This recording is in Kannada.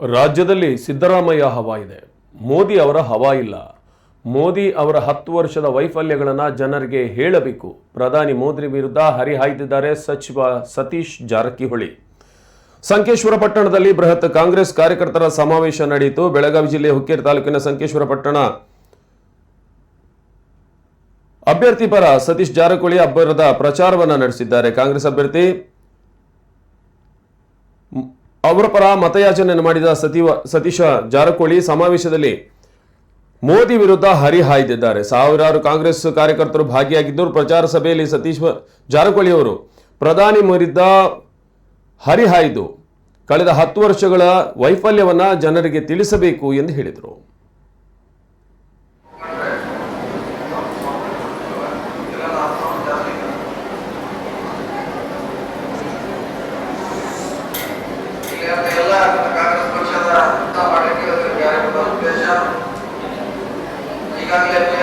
ರಾಜ್ಯದಲ್ಲಿ ಸಿದ್ದರಾಮಯ್ಯ ಹವಾ ಇದೆ. ಮೋದಿ ಅವರ ಹವಾ ಇಲ್ಲ. ಮೋದಿ ಅವರ ಹತ್ತು ವರ್ಷದ ವೈಫಲ್ಯಗಳನ್ನು ಜನರಿಗೆ ಹೇಳಬೇಕು. ಪ್ರಧಾನಿ ಮೋದಿ ವಿರುದ್ಧ ಹರಿಹಾಯ್ದಿದ್ದಾರೆ ಸಚಿವ ಸತೀಶ್ ಜಾರಕಿಹೊಳಿ. ಸಂಕೇಶ್ವರ ಪಟ್ಟಣದಲ್ಲಿ ಬೃಹತ್ ಕಾಂಗ್ರೆಸ್ ಕಾರ್ಯಕರ್ತರ ಸಮಾವೇಶ ನಡೆಯಿತು. ಬೆಳಗಾವಿ ಜಿಲ್ಲೆ ಹುಕ್ಕೇರಿ ತಾಲೂಕಿನ ಸಂಕೇಶ್ವರ ಪಟ್ಟಣ ಅಭ್ಯರ್ಥಿ ಪರ ಸತೀಶ್ ಜಾರಕಿಹೊಳಿ ಅಭ್ಯರದ ಪ್ರಚಾರವನ್ನ ನಡೆಸಿದ್ದಾರೆ. ಕಾಂಗ್ರೆಸ್ ಅಭ್ಯರ್ಥಿ ಅವರ ಪರ ಮತಯಾಚನೆಯನ್ನು ಮಾಡಿದ ಸಚಿವ ಸತೀಶ ಜಾರಕೋಳಿ ಸಮಾವೇಶದಲ್ಲಿ ಮೋದಿ ವಿರುದ್ಧ ಹರಿಹಾಯ್ದಿದ್ದಾರೆ ಸಾವಿರಾರು ಕಾಂಗ್ರೆಸ್ ಕಾರ್ಯಕರ್ತರು ಭಾಗಿಯಾಗಿದ್ದರು ಪ್ರಚಾರ ಸಭೆಯಲ್ಲಿ ಸತೀಶ್ ಜಾರಕೋಳಿ ಅವರು ಪ್ರಧಾನಿ ಮುರಿದ ಹರಿಹಾಯ್ದು ಕಳೆದ ಹತ್ತು ವರ್ಷಗಳ ವೈಫಲ್ಯವನ್ನ ಜನರಿಗೆ ತಿಳಿಸಬೇಕು ಎಂದು ಹೇಳಿದರು. ಕಾಂಗ್ರೆಸ್